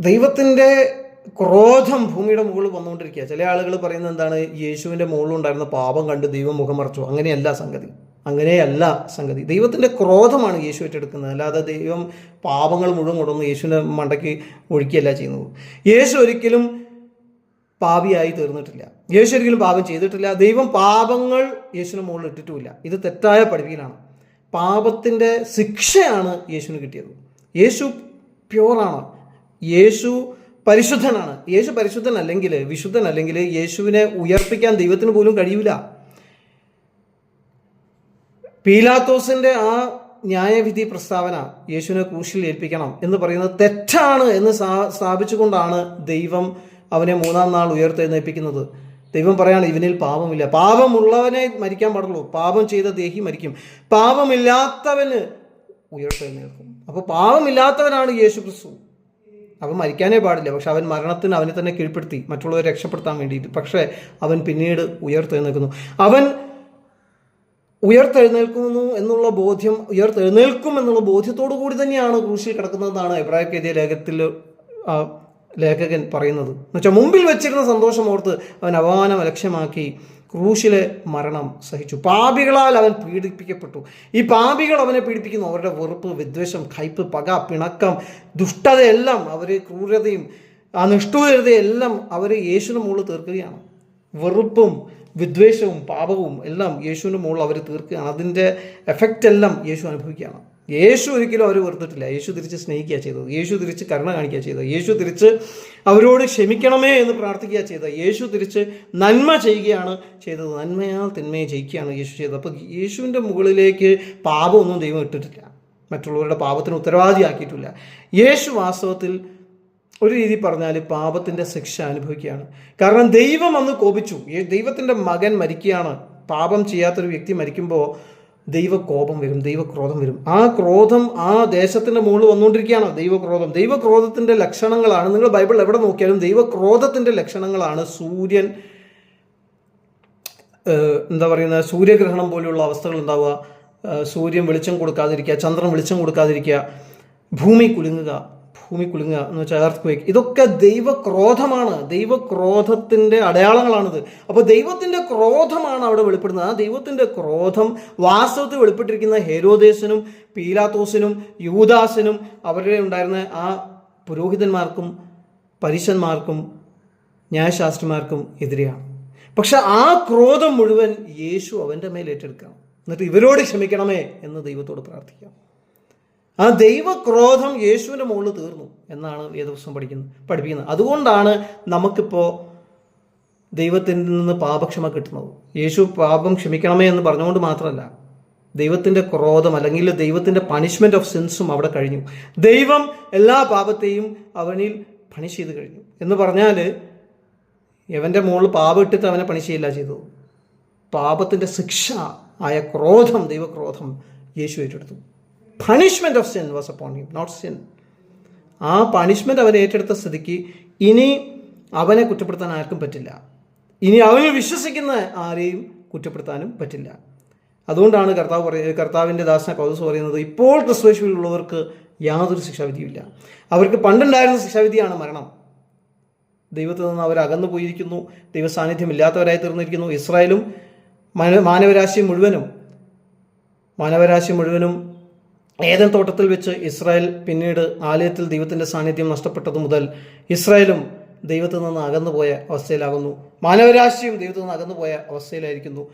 ദൈവത്തിന്റെ ക്രോധം ഭൂമിയുടെ മുകളിൽ വന്നുകൊണ്ടിരിക്കുക. ചില ആളുകൾ പറയുന്നത് എന്താണ്? യേശുവിന്റെ മുകളിലുണ്ടായിരുന്ന പാപം കണ്ട് ദൈവം മുഖം മറച്ചു അങ്ങനെയല്ല സംഗതി. അങ്ങനെയല്ല സംഗതി. ദൈവത്തിന്റെ ക്രോധമാണ് യേശു ഏറ്റെടുക്കുന്നത്. അല്ലാതെ ദൈവം പാപങ്ങൾ മുഴുവൻ കൊണ്ടൊന്ന് യേശുവിന്റെ മണ്ടയ്ക്ക് ഒഴുക്കിയല്ല ചെയ്യുന്നത്. യേശു ഒരിക്കലും പാപിയായി തീർന്നിട്ടില്ല. യേശു ഒരിക്കലും പാപം ചെയ്തിട്ടില്ല. ദൈവം പാപങ്ങൾ യേശുവിന് മുകളിൽ ഇട്ടിട്ടുമില്ല. ഇത് തെറ്റായ പഠിപ്പിക്കലാണ്. പാപത്തിന്റെ ശിക്ഷയാണ് യേശുവിന് കിട്ടിയത്. യേശു പ്യുവറാണ്. യേശു പരിശുദ്ധനാണ്. യേശു പരിശുദ്ധനല്ലെങ്കിൽ വിശുദ്ധനല്ലെങ്കിൽ യേശുവിനെ ഉയർപ്പിക്കാൻ ദൈവത്തിന് പോലും കഴിയില്ല പീലാത്തോസിന്റെ ആ ന്യായവിധി പ്രസ്താവന യേശുവിനെ ക്രൂശിൽ ഏൽപ്പിക്കണം എന്ന് പറയുന്നത് തെറ്റാണ് എന്ന് സ്ഥാ- സ്ഥാപിച്ചുകൊണ്ടാണ് ദൈവം അവനെ മൂന്നാം നാൾ ഉയർത്തെഴുന്നേൽപ്പിക്കുന്നത്. ദൈവം പറയാണ് ഇവനിൽ പാപമില്ല. പാപമുള്ളവനെ മരിക്കാൻ പാടുള്ളൂ. പാപം ചെയ്ത ദേഹി മരിക്കും. പാപമില്ലാത്തവന് ഉയർത്തെഴുന്നേൽക്കും. അപ്പോൾ പാപമില്ലാത്തവനാണ് യേശു ക്രിസ്തു. അവൻ മരിക്കാനേ പാടില്ല. പക്ഷെ അവൻ മരണത്തിന് അവനെ തന്നെ കീഴ്പ്പെടുത്തി. മറ്റുള്ളവരെ രക്ഷപ്പെടുത്താൻ വേണ്ടിയിട്ട്. പക്ഷേ അവൻ പിന്നീട് ഉയർത്തെഴുന്നേൽക്കുന്നു. അവൻ ഉയർത്തെഴുന്നേൽക്കുന്നു എന്നുള്ള ബോധ്യം ഉയർത്തെഴുന്നേൽക്കും എന്നുള്ള ബോധ്യത്തോടു കൂടി തന്നെയാണ് ക്രൂശിൽ കിടക്കുന്നതെന്നാണ് എബ്രാഹിം എഴുതിയ ലേഖത്തിൽ ലേഖകൻ പറയുന്നത്. എന്നുവെച്ചാൽ മുമ്പിൽ വെച്ചിരുന്ന സന്തോഷം ഓർത്ത് അവൻ അപമാനം ലക്ഷ്യമാക്കി ക്രൂശിലെ മരണം സഹിച്ചു. പാപികളാൽ അവൻ പീഡിപ്പിക്കപ്പെട്ടു. ഈ പാപികൾ അവനെ പീഡിപ്പിക്കുന്നു. അവരുടെ വെറുപ്പ് വിദ്വേഷം കയ്പ് പക പിണക്കം ദുഷ്ടതയെല്ലാം അവർ ക്രൂരതയും ആ നിഷ്ഠൂരതയെല്ലാം അവർ യേശുവിന് മുകളിൽ തീർക്കുകയാണ്. വെറുപ്പും വിദ്വേഷവും പാപവും എല്ലാം യേശുവിന്റെ മുകളിൽ അവർ തീർക്കുകയാണ്. അതിന്റെ എഫക്റ്റ് എല്ലാം യേശു അനുഭവിക്കുകയാണ്. യേശു ഒരിക്കലും അവർ വെറുത്തിട്ടില്ല. യേശു തിരിച്ച് സ്നേഹിക്കുക ചെയ്തത്. യേശു തിരിച്ച് കരുണ കാണിക്കുക ചെയ്തത്. യേശു തിരിച്ച് അവരോട് ക്ഷമിക്കണമേ എന്ന് പ്രാർത്ഥിക്കുക ചെയ്തത്. യേശു തിരിച്ച് നന്മ ചെയ്യുകയാണ് ചെയ്തത്. നന്മയാൽ തിന്മയെ ജയിക്കുകയാണ് യേശു ചെയ്തത്. അപ്പോൾ യേശുവിന്റെ മുകളിലേക്ക് പാപമൊന്നും ദൈവം ഇട്ടിട്ടില്ല. മറ്റുള്ളവരുടെ പാപത്തിന് ഉത്തരവാദിയാക്കിയിട്ടില്ല. യേശു വാസ്തവത്തിൽ ഒരു രീതി പറഞ്ഞാൽ പാപത്തിന്റെ ശിക്ഷ അനുഭവിക്കുകയാണ്. കാരണം ദൈവം അന്ന് കോപിച്ചു. ദൈവത്തിന്റെ മകൻ മരിക്കുകയാണ്. പാപം ചെയ്യാത്തൊരു വ്യക്തി മരിക്കുമ്പോൾ ദൈവകോപം വരും ദൈവക്രോധം വരും. ആ ക്രോധം ആ ദേശത്തിന്റെ മുകളിൽ വന്നുകൊണ്ടിരിക്കുകയാണ്. ദൈവക്രോധം. ദൈവക്രോധത്തിന്റെ ലക്ഷണങ്ങളാണ്. നിങ്ങൾ ബൈബിൾ എവിടെ നോക്കിയാലും ദൈവക്രോധത്തിന്റെ ലക്ഷണങ്ങളാണ് സൂര്യൻ എന്താ പറയുന്നത്? സൂര്യഗ്രഹണം പോലെയുള്ള അവസ്ഥകൾ ഉണ്ടാവുക. സൂര്യൻ വെളിച്ചം കൊടുക്കാതിരിക്കുക ചന്ദ്രൻ വെളിച്ചം കൊടുക്കാതിരിക്കുക. ഭൂമി കുലുങ്ങുക. ഭൂമി കുലുങ്ങുക എന്ന് വെച്ചാൽ എർത്ത് ഇതൊക്കെ ദൈവക്രോധമാണ്. ദൈവക്രോധത്തിന്റെ അടയാളങ്ങളാണിത്. അപ്പോൾ ദൈവത്തിന്റെ ക്രോധമാണ് അവിടെ വെളിപ്പെടുന്നത്. ആ ദൈവത്തിന്റെ ക്രോധം വാസ്തവത്തിൽ വെളിപ്പെട്ടിരിക്കുന്ന ഹേരോദേശനും പീലാത്തോസിനും യൂദാസിനും അവരുടെ ഉണ്ടായിരുന്ന ആ പുരോഹിതന്മാർക്കും പരീശന്മാർക്കും ന്യായശാസ്ത്രിമാർക്കും എതിരെയാണ്. പക്ഷെ ആ ക്രോധം മുഴുവൻ യേശു അവന്റെ മേൽ ഏറ്റെടുക്കാം എന്നിട്ട് ഇവരോട് ക്ഷമിക്കണമേ എന്ന് ദൈവത്തോട് പ്രാർത്ഥിക്കാം. ആ ദൈവക്രോധം യേശുവിന്റെ മുകളിൽ തീർന്നു എന്നാണ് വേദപുസ്തകം പഠിക്കുന്നത് പഠിപ്പിക്കുന്നത്. അതുകൊണ്ടാണ് നമുക്കിപ്പോൾ ദൈവത്തിൽ നിന്ന് പാപക്ഷമ കിട്ടുന്നത്. യേശു പാപം ക്ഷമിക്കണമേ എന്ന് പറഞ്ഞുകൊണ്ട് മാത്രമല്ല ദൈവത്തിന്റെ ക്രോധം അല്ലെങ്കിൽ ദൈവത്തിന്റെ പണിഷ്മെന്റ് ഓഫ് സെൻസും അവിടെ കഴിഞ്ഞു. ദൈവം എല്ലാ പാപത്തെയും അവനിൽ പണിഷ് ചെയ്ത് കഴിഞ്ഞു. എന്ന് പറഞ്ഞാൽ യവന്റെ മുകളിൽ പാപം ഇട്ടിട്ട് അവനെ പണിഷ് ചെയ്യില്ല ചെയ്തു പാപത്തിന്റെ ശിക്ഷ ആയ ക്രോധം ദൈവക്രോധം യേശു ഏറ്റെടുത്തു. Punishment of sin was upon him not sin ആ പണിഷ്മെന്റ് അവൻ ഏറ്റെടുത്ത സ്ഥിതിക്ക് ഇനി അവനെ കുറ്റപ്പെടുത്താൻ ആർക്കും പറ്റില്ല. ഇനി അവന് വിശ്വസിക്കുന്ന ആരെയും കുറ്റപ്പെടുത്താനും പറ്റില്ല. അതുകൊണ്ടാണ് കർത്താവ് പറയുന്നത് കർത്താവിന്റെ ദാസന കൗതസ് പറയുന്നത് ഇപ്പോൾ ക്രിസ്തുവേശുവിലുള്ളവർക്ക് യാതൊരു ശിക്ഷാവിധിയുമില്ല. അവർക്ക് പണ്ടുണ്ടായിരുന്ന ശിക്ഷാവിധിയാണ് മരണം. ദൈവത്തിൽ നിന്ന് അവർ അകന്നു പോയിരിക്കുന്നു ദൈവസാന്നിധ്യം ഇല്ലാത്തവരായി തീർന്നിരിക്കുന്നു. ഇസ്രായേലും മാനവരാശി മുഴുവനും മാനവരാശി മുഴുവനും ഏതൻ തോട്ടത്തിൽ വെച്ച് ഇസ്രായേൽ പിന്നീട് ആലയത്തിൽ ദൈവത്തിന്റെ സാന്നിധ്യം നഷ്ടപ്പെട്ടത് മുതൽ ഇസ്രായേലും ദൈവത്തിൽ നിന്ന് അകന്നുപോയ അവസ്ഥയിലാകുന്നു. മാനവരാശിയും ദൈവത്തിൽ നിന്ന് അകന്നുപോയ അവസ്ഥയിലായിരിക്കുന്നു.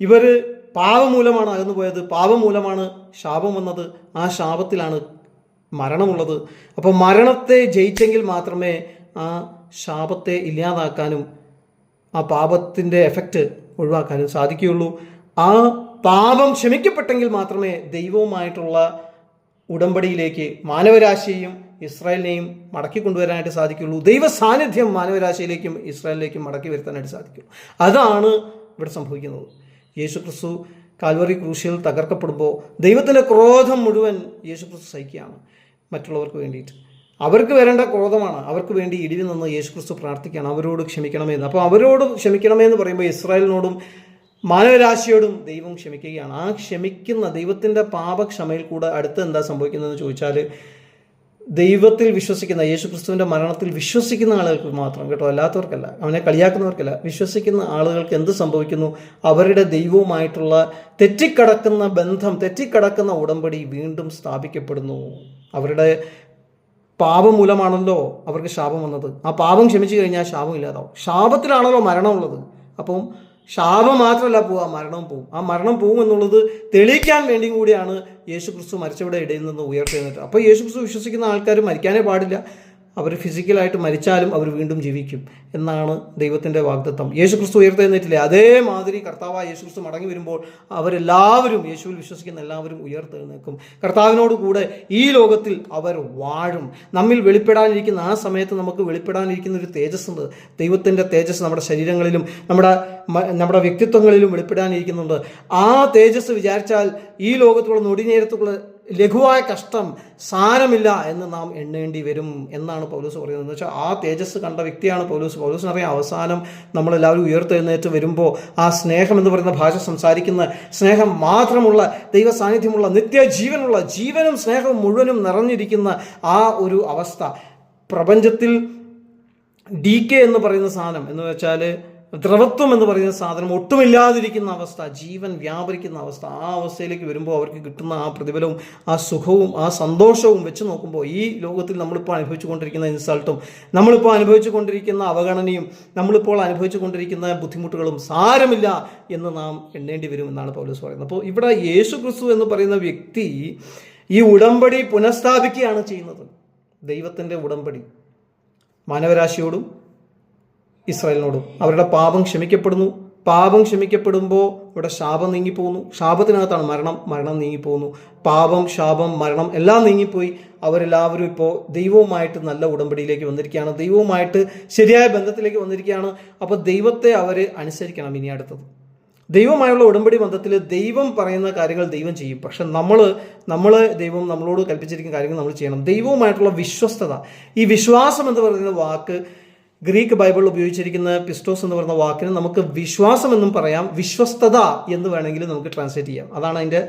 ഇവർ പാപം മൂലമാണ് അകന്നുപോയത്. പാപം മൂലമാണ് ശാപം വന്നത്. ആ ശാപത്തിലാണ് മരണമുള്ളത്. അപ്പോൾ മരണത്തെ ജയിച്ചെങ്കിൽ മാത്രമേ ആ ശാപത്തെ ഇല്ലാതാക്കാനും ആ പാപത്തിന്റെ എഫക്റ്റ് ഒഴിവാക്കാനും സാധിക്കുകയുള്ളൂ. ആ പാപം ക്ഷമിക്കപ്പെട്ടെങ്കിൽ മാത്രമേ ദൈവവുമായിട്ടുള്ള ഉടമ്പടിയിലേക്ക് മാനവരാശിയെയും ഇസ്രായേലിനെയും മടക്കി കൊണ്ടുവരാനായിട്ട് സാധിക്കുള്ളൂ ദൈവ സാന്നിധ്യം മാനവരാശിയിലേക്കും ഇസ്രായേലിലേക്കും മടക്കി വരുത്താനായിട്ട് സാധിക്കും. അതാണ് ഇവിടെ സംഭവിക്കുന്നത്. യേശു ക്രിസ്തു കാൽവറി ക്രൂശിൽ തകർക്കപ്പെടുമ്പോൾ ദൈവത്തിന്റെ ക്രോധം മുഴുവൻ യേശു ക്രിസ്തു സഹിക്കുകയാണ് മറ്റുള്ളവർക്ക് വേണ്ടിയിട്ട്. അവർക്ക് വരേണ്ട ക്രോധമാണ്. അവർക്ക് വേണ്ടി ഇടിവിൽ നിന്ന് യേശു ക്രിസ്തു പ്രാർത്ഥിക്കുകയാണ്. അവരോട് ക്ഷമിക്കണമെന്ന് അപ്പോൾ അവരോട് ക്ഷമിക്കണമെന്ന് പറയുമ്പോൾ ഇസ്രായേലിനോടും മാനവരാശിയോടും ദൈവം ക്ഷമിക്കുകയാണ്. ആ ക്ഷമിക്കുന്ന ദൈവത്തിന്റെ പാപക്ഷമയിൽ കൂടെ അടുത്ത് എന്താ സംഭവിക്കുന്നതെന്ന് ചോദിച്ചാൽ ദൈവത്തിൽ വിശ്വസിക്കുന്ന യേശു ക്രിസ്തുവിന്റെ മരണത്തിൽ വിശ്വസിക്കുന്ന ആളുകൾക്ക് മാത്രം കേട്ടോ അല്ലാത്തവർക്കല്ല അവനെ കളിയാക്കുന്നവർക്കല്ല. വിശ്വസിക്കുന്ന ആളുകൾക്ക് എന്ത് സംഭവിക്കുന്നു? അവരുടെ ദൈവവുമായിട്ടുള്ള തെറ്റിക്കടക്കുന്ന ബന്ധം തെറ്റിക്കടക്കുന്ന ഉടമ്പടി വീണ്ടും സ്ഥാപിക്കപ്പെടുന്നു. അവരുടെ പാപം മൂലമാണല്ലോ അവർക്ക് ശാപം വന്നത്. ആ പാപം ക്ഷമിച്ചു കഴിഞ്ഞാൽ ശാപം ഇല്ലാതാവും. ശാപത്തിലാണല്ലോ മരണമുള്ളത്. അപ്പം ശാപം മാത്രമല്ല പോവുക മരണം പോവും. ആ മരണം പോവും എന്നുള്ളത് തെളിയിക്കാൻ വേണ്ടിയും കൂടിയാണ് യേശു ക്രിസ്തു മരിച്ചവരുടെ ഇടയിൽ നിന്ന് ഉയർത്തെഴുന്നേറ്റ് അപ്പോൾ യേശു ക്രിസ്തു വിശ്വസിക്കുന്ന ആൾക്കാർ മരിക്കാനേ പാടില്ല. അവർ ഫിസിക്കലായിട്ട് മരിച്ചാലും അവർ വീണ്ടും ജീവിക്കും എന്നാണ് ദൈവത്തിന്റെ വാഗ്ദത്വം യേശു ക്രിസ്തു ഉയർത്തെഴുന്നേറ്റില്ലേ അതേമാതിരി കർത്താവായ യേശു ക്രിസ്തു മടങ്ങി വരുമ്പോൾ അവരെല്ലാവരും യേശുവിൽ വിശ്വസിക്കുന്ന എല്ലാവരും ഉയർത്തെഴുന്നേക്കും കർത്താവിനോട് കൂടെ ഈ ലോകത്തിൽ അവർ വാഴും. നമ്മിൽ വെളിപ്പെടാനിരിക്കുന്ന ആ സമയത്ത് നമുക്ക് വെളിപ്പെടാനിരിക്കുന്ന ഒരു തേജസ് ഉണ്ട്. ദൈവത്തിന്റെ തേജസ് നമ്മുടെ ശരീരങ്ങളിലും നമ്മുടെ നമ്മുടെ വ്യക്തിത്വങ്ങളിലും വെളിപ്പെടാനിരിക്കുന്നുണ്ട്. ആ തേജസ് വിചാരിച്ചാൽ ഈ ലോകത്തുള്ള നൊടിനേരത്തുള്ള ലഘുവായ കഷ്ടം സാരമില്ല എന്ന് നാം എണ്ണേണ്ടി വരും എന്നാണ് പൗലൂസ് പറയുന്നത്. എന്ന് വെച്ചാൽ ആ തേജസ് കണ്ട വ്യക്തിയാണ് പൗലൂസ്. പൗലൂസിനറിയാം അവസാനം നമ്മളെല്ലാവരും ഉയർത്തെഴുന്നേറ്റ് വരുമ്പോൾ ആ സ്നേഹം എന്ന് പറയുന്ന ഭാഷ സംസാരിക്കുന്ന സ്നേഹം മാത്രമുള്ള ദൈവ സാന്നിധ്യമുള്ള നിത്യജീവനുള്ള ജീവനും സ്നേഹവും മുഴുവനും നിറഞ്ഞിരിക്കുന്ന ആ ഒരു അവസ്ഥ. പ്രപഞ്ചത്തിൽ ഡി കെ എന്ന് പറയുന്ന സാധനം എന്ന് വെച്ചാൽ ദ്രവത്വം എന്ന് പറയുന്ന സാധനം ഒട്ടുമില്ലാതിരിക്കുന്ന അവസ്ഥ ജീവൻ വ്യാപരിക്കുന്ന അവസ്ഥ ആ അവസ്ഥയിലേക്ക് വരുമ്പോൾ അവർക്ക് കിട്ടുന്ന ആ പ്രതിഫലവും ആ സുഖവും ആ സന്തോഷവും വെച്ച് നോക്കുമ്പോൾ ഈ ലോകത്തിൽ നമ്മളിപ്പോൾ അനുഭവിച്ചു കൊണ്ടിരിക്കുന്ന ഇൻസൾട്ടും നമ്മളിപ്പോൾ അനുഭവിച്ചു കൊണ്ടിരിക്കുന്ന അവഗണനയും നമ്മളിപ്പോൾ അനുഭവിച്ചു കൊണ്ടിരിക്കുന്ന ബുദ്ധിമുട്ടുകളും സാരമില്ല എന്ന് നാം എണ്ണേണ്ടി വരും എന്നാണ് പൗലോസ് പറയുന്നത്. അപ്പോൾ ഇവിടെ യേശു ക്രിസ്തു എന്ന് പറയുന്ന വ്യക്തി ഈ ഉടമ്പടി പുനഃസ്ഥാപിക്കുകയാണ് ചെയ്യുന്നത്. ദൈവത്തിന്റെ ഉടമ്പടി. മാനവരാശിയോടും ഇസ്രായേലിനോടും അവരുടെ പാപം ക്ഷമിക്കപ്പെടുന്നു. പാപം ക്ഷമിക്കപ്പെടുമ്പോൾ ഇവിടെ ശാപം നീങ്ങിപ്പോകുന്നു. ശാപത്തിനകത്താണ് മരണം മരണം നീങ്ങിപ്പോകുന്നു. പാപം ശാപം മരണം എല്ലാം നീങ്ങിപ്പോയി. അവരെല്ലാവരും ഇപ്പോൾ ദൈവവുമായിട്ട് നല്ല ഉടമ്പടിയിലേക്ക് വന്നിരിക്കുകയാണ്. ദൈവവുമായിട്ട് ശരിയായ ബന്ധത്തിലേക്ക് വന്നിരിക്കുകയാണ്. അപ്പോൾ ദൈവത്തെ അവർ അനുസരിക്കണം ഇനി അടുത്തത്. ദൈവമായുള്ള ഉടമ്പടി ബന്ധത്തിൽ ദൈവം പറയുന്ന കാര്യങ്ങൾ ദൈവം ചെയ്യും. പക്ഷെ നമ്മൾ നമ്മൾ ദൈവം നമ്മളോട് കൽപ്പിച്ചിരിക്കുന്ന കാര്യങ്ങൾ നമ്മൾ ചെയ്യണം. ദൈവവുമായിട്ടുള്ള വിശ്വസ്തത. ഈ വിശ്വാസം എന്ന് പറയുന്ന വാക്ക് ഗ്രീക്ക് ബൈബിൾ ഉപയോഗിച്ചിരിക്കുന്ന പിസ്റ്റോസ് എന്ന് പറയുന്ന വാക്കിന് നമുക്ക് വിശ്വാസം എന്നും പറയാം വിശ്വസ്തത എന്ന് വേണമെങ്കിൽ നമുക്ക് ട്രാൻസ്ലേറ്റ് ചെയ്യാം. അതാണ് അതിന്റെ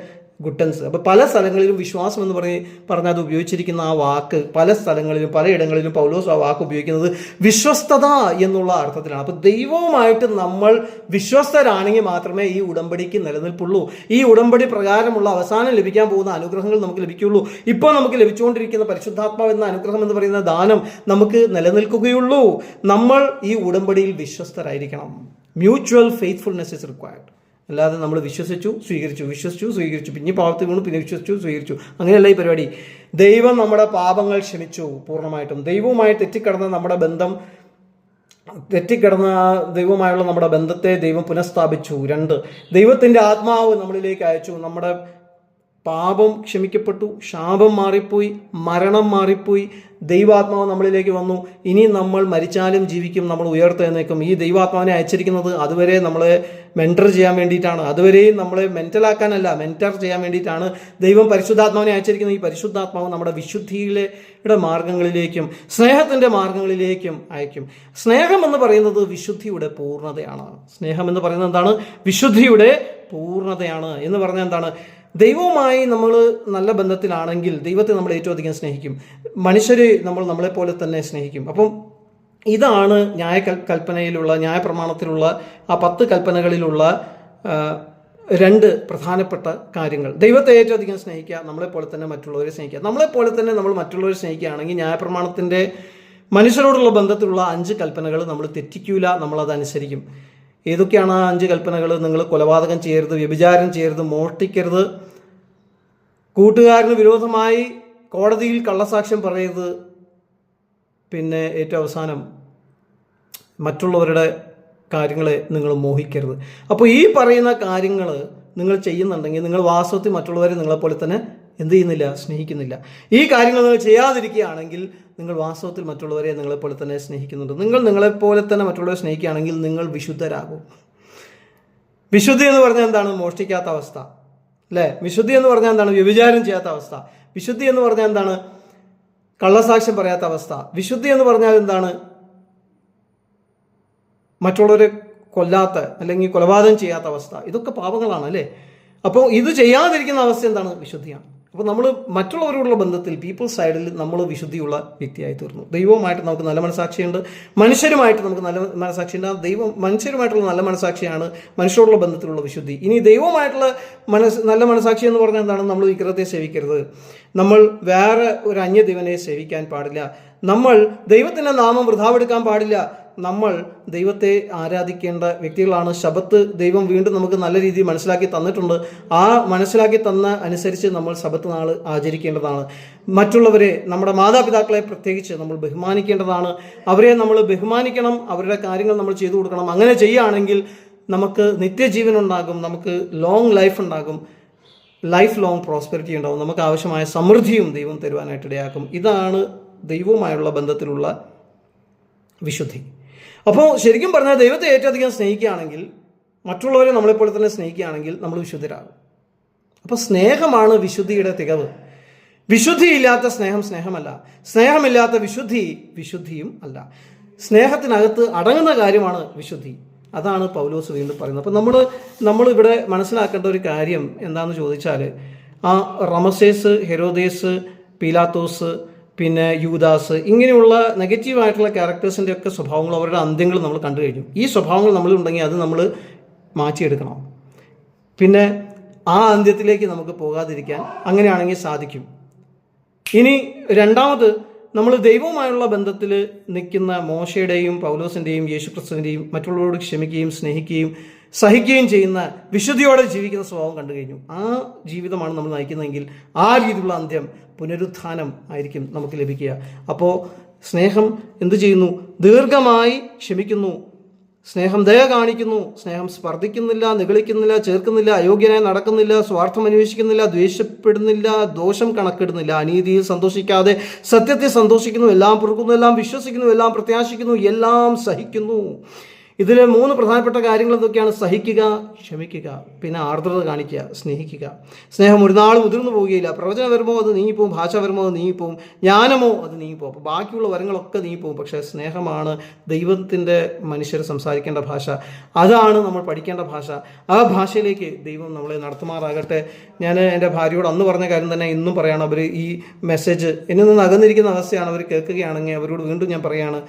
ഗുട്ടൻസ് അപ്പോൾ പല സ്ഥലങ്ങളിലും വിശ്വാസം എന്ന് പറഞ്ഞ് പറഞ്ഞാൽ അത് ഉപയോഗിച്ചിരിക്കുന്ന ആ വാക്ക് പല സ്ഥലങ്ങളിലും പലയിടങ്ങളിലും പൗലോസ് ആ വാക്ക് ഉപയോഗിക്കുന്നത് വിശ്വസ്തത എന്നുള്ള അർത്ഥത്തിലാണ്. അപ്പോൾ ദൈവവുമായിട്ട് നമ്മൾ വിശ്വസ്തരാണെങ്കിൽ മാത്രമേ ഈ ഉടമ്പടിക്ക് നിലനിൽപ്പുള്ളൂ. ഈ ഉടമ്പടി പ്രകാരമുള്ള അവസാനം ലഭിക്കാൻ പോകുന്ന അനുഗ്രഹങ്ങൾ നമുക്ക് ലഭിക്കുകയുള്ളൂ. ഇപ്പോൾ നമുക്ക് ലഭിച്ചുകൊണ്ടിരിക്കുന്ന പരിശുദ്ധാത്മാവ് എന്ന അനുഗ്രഹം എന്ന് പറയുന്ന ദാനം നമുക്ക് നിലനിൽക്കുകയുള്ളൂ. നമ്മൾ ഈ ഉടമ്പടിയിൽ വിശ്വസ്തരായിരിക്കണം. മ്യൂച്വൽ ഫെയ്ത്ത്ഫുൾനെസ് ഇസ് റിക്വയർഡ് അല്ലാതെ നമ്മൾ വിശ്വസിച്ചു സ്വീകരിച്ചു. വിശ്വസിച്ചു സ്വീകരിച്ചു. പിന്നെ പാപത്തിൽ വീണു പിന്നെ വിശ്വസിച്ചു സ്വീകരിച്ചു. അങ്ങനെയല്ല ഈ പരിപാടി. ദൈവം നമ്മുടെ പാപങ്ങൾ ക്ഷമിച്ചു പൂർണമായിട്ടും. ദൈവവുമായി തെറ്റിക്കിടന്ന നമ്മുടെ ബന്ധം തെറ്റിക്കിടന്ന ദൈവമായുള്ള നമ്മുടെ ബന്ധത്തെ ദൈവം പുനഃസ്ഥാപിച്ചു. രണ്ട് ദൈവത്തിന്റെ ആത്മാവ് നമ്മളിലേക്ക് അയച്ചു. നമ്മുടെ പാപം ക്ഷമിക്കപ്പെട്ടു ശാപം മാറിപ്പോയി മരണം മാറിപ്പോയി. ദൈവാത്മാവ് നമ്മളിലേക്ക് വന്നു. ഇനി നമ്മൾ മരിച്ചാലും ജീവിക്കും നമ്മൾ ഉയർത്തെഴുന്നേക്കും ഈ ദൈവാത്മാവിനെ അയച്ചിരിക്കുന്നത് അതുവരെ നമ്മളെ മെന്റർ ചെയ്യാൻ വേണ്ടിയിട്ടാണ്. അതുവരെയും നമ്മളെ മെന്റലാക്കാനല്ല മെന്റർ ചെയ്യാൻ വേണ്ടിയിട്ടാണ് ദൈവം പരിശുദ്ധാത്മാവിനെ അയച്ചിരിക്കുന്നത്. ഈ പരിശുദ്ധാത്മാവ് നമ്മുടെ വിശുദ്ധിയിലെ മാർഗങ്ങളിലേക്കും സ്നേഹത്തിന്റെ മാർഗങ്ങളിലേക്കും അയക്കും. സ്നേഹം എന്ന് പറയുന്നത് വിശുദ്ധിയുടെ പൂർണതയാണ്. സ്നേഹം എന്ന് പറയുന്നത് എന്താണ്? വിശുദ്ധിയുടെ പൂർണതയാണ്. എന്ന് പറഞ്ഞാൽ എന്താണ്? ദൈവവുമായി നമ്മൾ നല്ല ബന്ധത്തിലാണെങ്കിൽ ദൈവത്തെ നമ്മൾ ഏറ്റവും അധികം സ്നേഹിക്കും. മനുഷ്യരെ നമ്മൾ നമ്മളെപ്പോലെ തന്നെ സ്നേഹിക്കും. അപ്പം ഇതാണ് ന്യായ കൽ കൽപ്പനയിലുള്ള ന്യായ പ്രമാണത്തിലുള്ള ആ പത്ത് കൽപ്പനകളിലുള്ള രണ്ട് പ്രധാനപ്പെട്ട കാര്യങ്ങൾ. ദൈവത്തെ ഏറ്റവും അധികം സ്നേഹിക്കുക നമ്മളെപ്പോലെ തന്നെ മറ്റുള്ളവരെ സ്നേഹിക്കുക. നമ്മളെപ്പോലെ തന്നെ നമ്മൾ മറ്റുള്ളവരെ സ്നേഹിക്കുകയാണെങ്കിൽ ന്യായപ്രമാണത്തിന്റെ മനുഷ്യരോടുള്ള ബന്ധത്തിലുള്ള അഞ്ച് കൽപ്പനകൾ നമ്മൾ തെറ്റിക്കൂല നമ്മളത് അനുസരിക്കും. ഏതൊക്കെയാണ് ആ അഞ്ച് കൽപ്പനകൾ നിങ്ങൾ കൊലപാതകം ചെയ്യരുത് വ്യഭിചാരം ചെയ്യരുത് മോഷ്ടിക്കരുത്? കൂട്ടുകാരന് വിരോധമായി കോടതിയിൽ കള്ളസാക്ഷ്യം പറയരുത്. പിന്നെ ഏറ്റവും അവസാനം മറ്റുള്ളവരുടെ കാര്യങ്ങളെ നിങ്ങൾ മോഹിക്കരുത്. അപ്പോൾ ഈ പറയുന്ന കാര്യങ്ങൾ നിങ്ങൾ ചെയ്യുന്നുണ്ടെങ്കിൽ നിങ്ങൾ വാസ്തവത്തിൽ മറ്റുള്ളവരെ നിങ്ങളെപ്പോലെ തന്നെ എന്ത് ചെയ്യുന്നില്ല? സ്നേഹിക്കുന്നില്ല. ഈ കാര്യങ്ങൾ നിങ്ങൾ ചെയ്യാതിരിക്കുകയാണെങ്കിൽ നിങ്ങൾ വാസ്തവത്തിൽ മറ്റുള്ളവരെ നിങ്ങളെപ്പോലെ തന്നെ സ്നേഹിക്കുന്നുണ്ട്. നിങ്ങൾ നിങ്ങളെപ്പോലെ തന്നെ മറ്റുള്ളവരെ സ്നേഹിക്കുകയാണെങ്കിൽ നിങ്ങൾ വിശുദ്ധരാകും. വിശുദ്ധി എന്ന് പറഞ്ഞാൽ എന്താണ്? മോഷ്ടിക്കാത്ത അവസ്ഥ. അല്ലേ? വിശുദ്ധി എന്ന് പറഞ്ഞാൽ എന്താണ്? വ്യഭിചാരം ചെയ്യാത്ത അവസ്ഥ. വിശുദ്ധി എന്ന് പറഞ്ഞാൽ എന്താണ്? കള്ളസാക്ഷ്യം പറയാത്ത അവസ്ഥ. വിശുദ്ധി എന്ന് പറഞ്ഞാൽ എന്താണ്? മറ്റുള്ളവരെ കൊല്ലാത്ത അല്ലെങ്കിൽ കൊലപാതകം ചെയ്യാത്ത അവസ്ഥ. ഇതൊക്കെ പാപങ്ങളാണ് അല്ലേ? അപ്പോൾ ഇത് ചെയ്യാതിരിക്കുന്ന അവസ്ഥ എന്താണ്? വിശുദ്ധിയാണ്. അപ്പോൾ നമ്മൾ മറ്റുള്ളവരോടുള്ള ബന്ധത്തിൽ പീപ്പിൾ സൈഡിൽ നമ്മൾ വിശുദ്ധിയുള്ള വ്യക്തിയായി തീർന്നു ദൈവവുമായിട്ട് നമുക്ക് നല്ല മനസാക്ഷിയുണ്ട്. മനുഷ്യരുമായിട്ട് നമുക്ക് നല്ല മനസാക്ഷിയുണ്ട്. ആ ദൈവം മനുഷ്യരുമായിട്ടുള്ള നല്ല മനസാക്ഷിയാണ് മനുഷ്യരോടുള്ള ബന്ധത്തിലുള്ള വിശുദ്ധി. ഇനി ദൈവവുമായിട്ടുള്ള മനസ് നല്ല മനസാക്ഷി എന്ന് പറഞ്ഞാൽ എന്താണ്? നമ്മൾ വിഗ്രഹത്തെ സേവിക്കരുത്. നമ്മൾ വേറെ ഒരു അന്യദൈവനെ സേവിക്കാൻ പാടില്ല. നമ്മൾ ദൈവത്തിന്റെ നാമം വൃഥാവെടുക്കാൻ പാടില്ല. നമ്മൾ ദൈവത്തെ ആരാധിക്കേണ്ട വ്യക്തികളാണ്. ശബത്ത് ദൈവം വീണ്ടും നമുക്ക് നല്ല രീതിയിൽ മനസ്സിലാക്കി തന്നിട്ടുണ്ട്. ആ മനസ്സിലാക്കി തന്ന അനുസരിച്ച് നമ്മൾ ശബത്ത് നാൾ ആചരിക്കേണ്ടതാണ്. മറ്റുള്ളവരെ നമ്മുടെ മാതാപിതാക്കളെ പ്രത്യേകിച്ച് നമ്മൾ ബഹുമാനിക്കേണ്ടതാണ്. അവരെ നമ്മൾ ബഹുമാനിക്കണം അവരുടെ കാര്യങ്ങൾ നമ്മൾ ചെയ്തു കൊടുക്കണം. അങ്ങനെ ചെയ്യുകയാണെങ്കിൽ നമുക്ക് നിത്യജീവൻ ഉണ്ടാകും നമുക്ക് ലോങ് ലൈഫ് ഉണ്ടാകും. ലൈഫ് ലോങ് പ്രോസ്പെരിറ്റി ഉണ്ടാകും. നമുക്ക് ആവശ്യമായ സമൃദ്ധിയും ദൈവം തരുവാനായിട്ട് ഇടയാക്കും. ഇതാണ് ദൈവവുമായുള്ള ബന്ധത്തിലുള്ള വിശുദ്ധി. അപ്പോൾ ശരിക്കും പറഞ്ഞാൽ ദൈവത്തെ ഏറ്റവും സ്നേഹിക്കുകയാണെങ്കിൽ മറ്റുള്ളവരെ നമ്മളെപ്പോലെ തന്നെ സ്നേഹിക്കുകയാണെങ്കിൽ നമ്മൾ വിശുദ്ധരാകും. അപ്പോൾ സ്നേഹമാണ് വിശുദ്ധിയുടെ തികവ്. വിശുദ്ധിയില്ലാത്ത സ്നേഹം സ്നേഹമല്ല. സ്നേഹമില്ലാത്ത വിശുദ്ധി വിശുദ്ധിയും അല്ല. സ്നേഹത്തിനകത്ത് അടങ്ങുന്ന കാര്യമാണ് വിശുദ്ധി. അതാണ് പൗലോസ് വീണ്ടും പറയുന്നത്. അപ്പോൾ നമ്മൾ നമ്മളിവിടെ മനസ്സിലാക്കേണ്ട ഒരു കാര്യം എന്താണെന്ന് ചോദിച്ചാൽ ആ റമസേസ് ഹെരോദേസ് പീലാത്തോസ് പിന്നെ യൂദാസ് ഇങ്ങനെയുള്ള നെഗറ്റീവായിട്ടുള്ള ക്യാരക്ടേഴ്സിന്റെ ഒക്കെ സ്വഭാവങ്ങൾ അവരുടെ അന്ത്യങ്ങൾ നമ്മൾ കണ്ടു കഴിഞ്ഞു. ഈ സ്വഭാവങ്ങൾ നമ്മളുണ്ടെങ്കിൽ അത് നമ്മൾ മാറ്റിയെടുക്കണം. പിന്നെ ആ അന്ത്യത്തിലേക്ക് നമുക്ക് പോകാതിരിക്കാൻ അങ്ങനെയാണെങ്കിൽ സാധിക്കും. ഇനി രണ്ടാമത് നമ്മൾ ദൈവവുമായുള്ള ബന്ധത്തിൽ നിൽക്കുന്ന മോശയുടെയും പൗലോസിന്റെയും യേശുക്രിസ്തുവിന്റെയും മറ്റുള്ളവരോട് ക്ഷമിക്കുകയും സ്നേഹിക്കുകയും സഹിക്കുകയും ചെയ്യുന്ന വിശുദ്ധിയോടെ ജീവിക്കുന്ന സ്വഭാവം കണ്ടു കഴിഞ്ഞു. ആ ജീവിതമാണ് നമ്മൾ നയിക്കുന്നതെങ്കിൽ ആ രീതിയിലുള്ള അന്ത്യം പുനരുത്ഥാനം ആയിരിക്കും നമുക്ക് ലഭിക്കുക. അപ്പോൾ സ്നേഹം എന്തു ചെയ്യുന്നു? ദീർഘമായി ക്ഷമിക്കുന്നു. സ്നേഹം ദയ കാണിക്കുന്നു. സ്നേഹം സ്പർദ്ധിക്കുന്നില്ല നിഗളിക്കുന്നില്ല ചേർക്കുന്നില്ല അയോഗ്യനായി നടക്കുന്നില്ല സ്വാർത്ഥം അന്വേഷിക്കുന്നില്ല ദ്വേഷപ്പെടുന്നില്ല ദോഷം കണക്കിടുന്നില്ല അനീതിയിൽ സന്തോഷിക്കാതെ സത്യത്തെ സന്തോഷിക്കുന്നു എല്ലാം പൊറുക്കുന്നു എല്ലാം വിശ്വസിക്കുന്നു എല്ലാം പ്രത്യാശിക്കുന്നു എല്ലാം സഹിക്കുന്നു. ഇതിലെ മൂന്ന് പ്രധാനപ്പെട്ട കാര്യങ്ങൾ എന്തൊക്കെയാണ്? സഹിക്കുക ക്ഷമിക്കുക പിന്നെ ആർദ്രത കാണിക്കുക സ്നേഹിക്കുക. സ്നേഹം ഒരു നാൾ മുതിർന്നു പോവുകയില്ല. പ്രവചനം വരുമോ? അത് നീങ്ങിപ്പോവും. ഭാഷ വരുമോ? അത് നീങ്ങിപ്പോവും. ജ്ഞാനമോ? അത് നീങ്ങിപ്പോവും. അപ്പോൾ ബാക്കിയുള്ള വരങ്ങളൊക്കെ നീങ്ങിപ്പോവും. പക്ഷേ സ്നേഹമാണ് ദൈവത്തിന്റെ മനുഷ്യർ സംസാരിക്കേണ്ട ഭാഷ. അതാണ് നമ്മൾ പഠിക്കേണ്ട ഭാഷ. ആ ഭാഷയിലേക്ക് ദൈവം നമ്മളെ നടത്തുമാറാകട്ടെ. ഞാൻ എന്റെ ഭാര്യയോട് അന്ന് പറഞ്ഞ കാര്യം തന്നെ ഇന്നും പറയാണ്. അവർ ഈ മെസ്സേജ് എന്നിൽ നിന്ന് അകന്നിരിക്കുന്ന അവസ്ഥയാണ്. അവർ കേൾക്കുകയാണെങ്കിൽ അവരോട് വീണ്ടും ഞാൻ പറയാണ്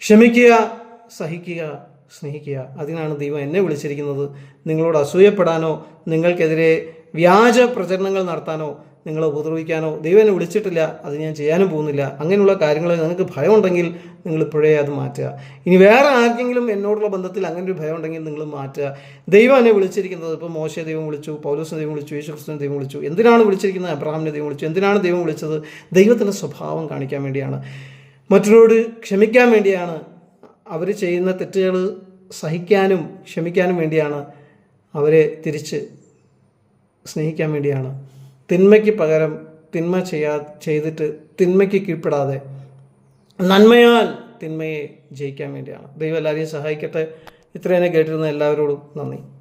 ക്ഷമിക്കുക സഹിക്കുക സ്നേഹിക്കുക. അതിനാണ് ദൈവം എന്നെ വിളിച്ചിരിക്കുന്നത്. നിങ്ങളോട് അസൂയപ്പെടാനോ നിങ്ങൾക്കെതിരെ വ്യാജ പ്രചരണങ്ങൾ നടത്താനോ നിങ്ങളെ ഉപദ്രവിക്കാനോ ദൈവം എന്നെ വിളിച്ചിട്ടില്ല. അത് ഞാൻ ചെയ്യാനും പോകുന്നില്ല. അങ്ങനെയുള്ള കാര്യങ്ങൾ നിങ്ങൾക്ക് ഭയമുണ്ടെങ്കിൽ നിങ്ങൾ ഇപ്പോഴേ അത് മാറ്റുക. ഇനി വേറെ ആർക്കെങ്കിലും എന്നോടുള്ള ബന്ധത്തിൽ അങ്ങനെ ഒരു ഭയം ഉണ്ടെങ്കിൽ നിങ്ങൾ മാറ്റുക. ദൈവം എന്നെ വിളിച്ചിരിക്കുന്നത് ഇപ്പോൾ മോശ ദൈവം വിളിച്ചു പൗലോസിനെ ദൈവം വിളിച്ചു യേശുക്രിസ്തുവിനെ ദൈവം വിളിച്ചു. എന്തിനാണ് വിളിച്ചിരിക്കുന്നത്? അബ്രഹാമിനെ ദൈവം വിളിച്ചു. എന്തിനാണ് ദൈവം വിളിച്ചത്? ദൈവത്തിന്റെ സ്വഭാവം കാണിക്കാൻ വേണ്ടിയാണ്. മറ്റുള്ളവരോട് ക്ഷമിക്കാൻ വേണ്ടിയാണ് അവർ ചെയ്യുന്ന തെറ്റുകൾ സഹിക്കാനും ക്ഷമിക്കാനും വേണ്ടിയാണ് അവരെ തിരിച്ച് സ്നേഹിക്കാൻ വേണ്ടിയാണ്. തിന്മയ്ക്ക് പകരം തിന്മ ചെയ്യാ ചെയ്തിട്ട് തിന്മയ്ക്ക് കീഴ്പ്പെടാതെ നന്മയാൽ തിന്മയെ ജയിക്കാൻ വേണ്ടിയാണ്. ദൈവം എല്ലാവരെയും സഹായിക്കട്ടെ. ഇത്രയും കേട്ടിരുന്ന എല്ലാവരോടും നന്ദി.